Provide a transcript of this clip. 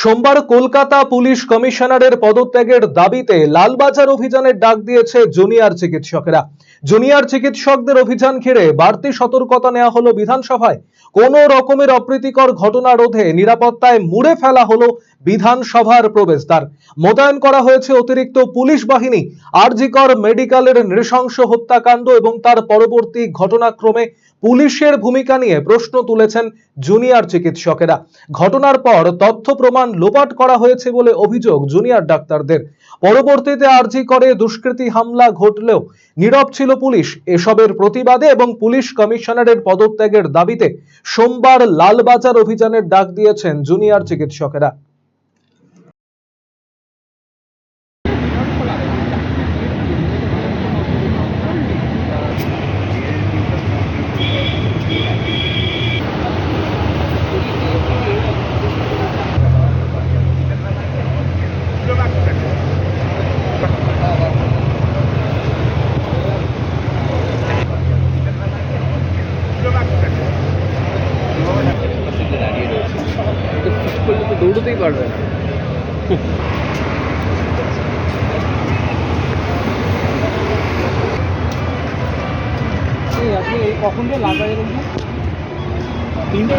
সোমবার কলকাতা পুলিশ কমিশনারের পদত্যাগের দাবিতে লালবাজার অভিযানের ডাক দিয়েছে জুনিয়র চিকিৎসকেরা। জুনিয়র চিকিৎসকদের অভিযান ঘিরে বাড়তি সতর্কতা নেওয়া হলো বিধানসভায়। কোনো রকমের অপ্রীতিকর ঘটনা রোধে নিরাপত্তায় মুড়ে ফেলা হলো বিধানসভার প্রবেশদ্বার। মোতায়েন করা হয়েছে অতিরিক্ত পুলিশ বাহিনী, আরজিকর মেডিকেলের নৃশংস হত্যাকাণ্ড এবং তার পরবর্তী ঘটনাক্রমে পুলিশের ভূমিকা নিয়ে প্রশ্ন তুলেছেন জুনিয়র চিকিৎসকেরা। ঘটনার পর তথ্য প্রমাণ লোপাট করা হয়েছে বলে অভিযোগ জুনিয়র ডাক্তারদের। পরবর্তীতে আর্জি করে দুষ্কৃতী হামলা ঘটলেও নীরব ছিল পুলিশ। এসবের প্রতিবাদে এবং পুলিশ কমিশনারের পদত্যাগের দাবিতে সোমবার লালবাজার অভিযানের ডাক দিয়েছেন জুনিয়র চিকিৎসকেরা। করলে তো দৌড়তেই পারবে না। এই কখন যে লাগা এরকম তিনটে